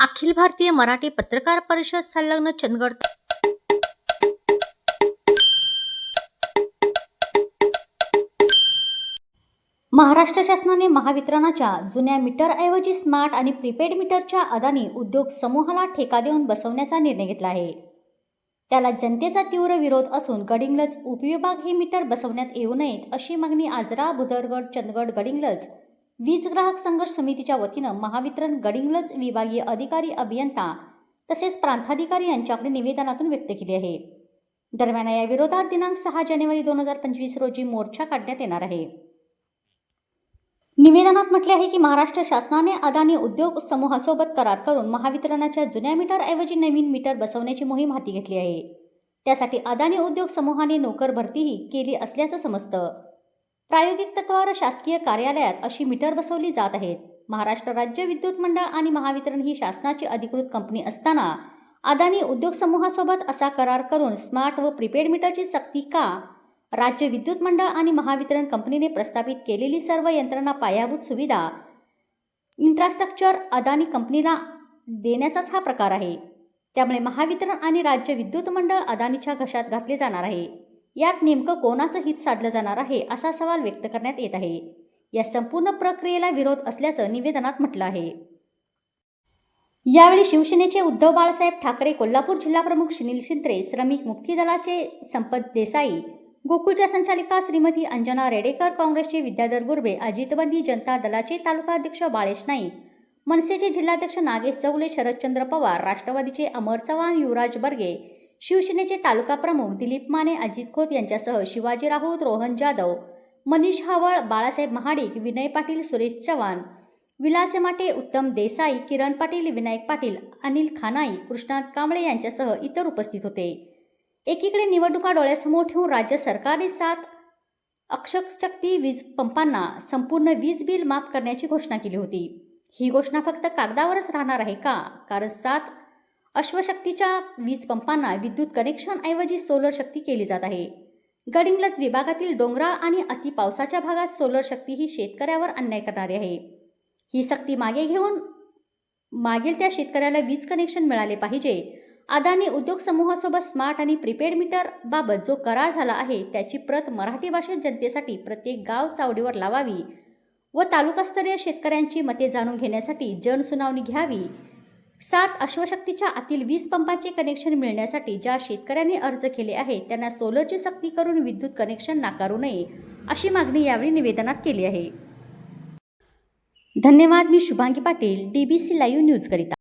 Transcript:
अखिल भारतीय मराठी पत्रकार परिषद संलग्न चंदगड महाराष्ट्र शासनाने महावितरणाच्या जुन्या मीटरऐवजी स्मार्ट आणि प्रीपेड मीटरच्या अदानी उद्योग समूहाला ठेका देऊन बसवण्याचा निर्णय घेतला आहे. त्याला जनतेचा तीव्र विरोध असून गडिंगलज उपविभाग हे मीटर बसवण्यात येऊ नयेत अशी मागणी आजरा बुधरगड चंदगड गडिंगलज वीज ग्राहक संघर्ष समितीच्या वतीनं महावितरण गडिंग्लज विभागीय अधिकारी अभियंता तसेच प्रांताधिकारी यांच्याकडे निवेदनातून व्यक्त केली आहे. दरम्यान या विरोधात दिनांक सहा जानेवारी दोन हजार पंचवीस रोजी मोर्चा काढण्यात येणार आहे. निवेदनात म्हटले आहे की महाराष्ट्र शासनाने अदानी उद्योग समूहासोबत करार करून महावितरणाच्या जुन्या मीटरऐवजी नवीन मीटर बसवण्याची मोहीम हाती घेतली आहे. त्यासाठी अदानी उद्योग समूहाने नोकर भरतीही केली असल्याचं समजतं. प्रायोगिक तत्वावर शासकीय कार्यालयात अशी मीटर बसवली जात आहेत. महाराष्ट्र राज्य विद्युत मंडळ आणि महावितरण ही शासनाची अधिकृत कंपनी असताना अदानी उद्योग समूहासोबत असा करार करून स्मार्ट व प्रीपेड मीटरची सक्ती का? राज्य विद्युत मंडळ आणि महावितरण कंपनीने प्रस्थापित केलेली सर्व यंत्रणा पायाभूत सुविधा इन्फ्रास्ट्रक्चर अदानी कंपनीला देण्याचाच हा प्रकार आहे. त्यामुळे महावितरण आणि राज्य विद्युत मंडळ अदानीच्या घशात घातले जाणार आहे. यात नेमकं कोणाचं हित साधलं जाणार आहे असा सवाल व्यक्त करण्यात येत आहे. या संपूर्ण प्रक्रियेला विरोध असल्याचं निवेदनात म्हटलं आहे. यावेळी शिवसेनेचे उद्धव बाळासाहेब ठाकरे कोल्हापूर जिल्हाप्रमुख सुनील शिंत्रे श्रमिक मुक्ती दलाचे संपत देसाई गोकुळच्या संचालिका श्रीमती अंजना रेडेकर काँग्रेसचे विद्याधर गुर्बे अजितबंदी जनता दलाचे तालुका अध्यक्ष बाळेश नाईक मनसेचे जिल्हाध्यक्ष नागेश चौले शरदचंद्र पवार राष्ट्रवादीचे अमर चव्हाण युवराज बर्गे शिवसेनेचे तालुका प्रमुख दिलीप माने अजित खोत यांच्यासह शिवाजी राऊत रोहन जाधव मनीष हावळ बाळासाहेब महाडिक विनय पाटील सुरेश चव्हाण विलास माटे उत्तम देसाई किरण पाटील विनायक पाटील अनिल खानाई कृष्णात कांबळे यांच्यासह इतर उपस्थित होते. एकीकडे निवडणुका डोळ्यासमोर ठेवून राज्य सरकारने सात अक्षशक्ती वीज पंपांना संपूर्ण वीज बिल माफ करण्याची घोषणा केली होती. ही घोषणा फक्त कागदावरच राहणार आहे का? कारण सात अश्वशक्तीच्या वीज पंपांना विद्युत कनेक्शनऐवजी सोलर शक्ती केली जात आहे. गडिंग्लज विभागातील डोंगराळ आणि अति पावसाच्या भागात सोलर शक्ती ही शेतकऱ्यावर अन्याय करणारी आहे. ही सक्ती मागे घेऊन मागील त्या शेतकऱ्याला वीज कनेक्शन मिळाले पाहिजे. अदानी उद्योग समूहासोबत स्मार्ट आणि प्रीपेड मीटर बाबत जो करार झाला आहे त्याची प्रत मराठी भाषेत जनतेसाठी प्रत्येक गाव चावडीवर लावावी व तालुकास्तरीय शेतकऱ्यांची मते जाणून घेण्यासाठी जनसुनावणी घ्यावी. सात अश्वशक्तीच्या आतील वीज पंपाचे कनेक्शन मिळण्यासाठी ज्या शेतकऱ्यांनी अर्ज केले आहे त्यांना सोलरची सक्ती करून विद्युत कनेक्शन नाकारू नये अशी मागणी यावेळी निवेदनात केली आहे. धन्यवाद मी Shubhangi Patil D B C live न्यूजकरिता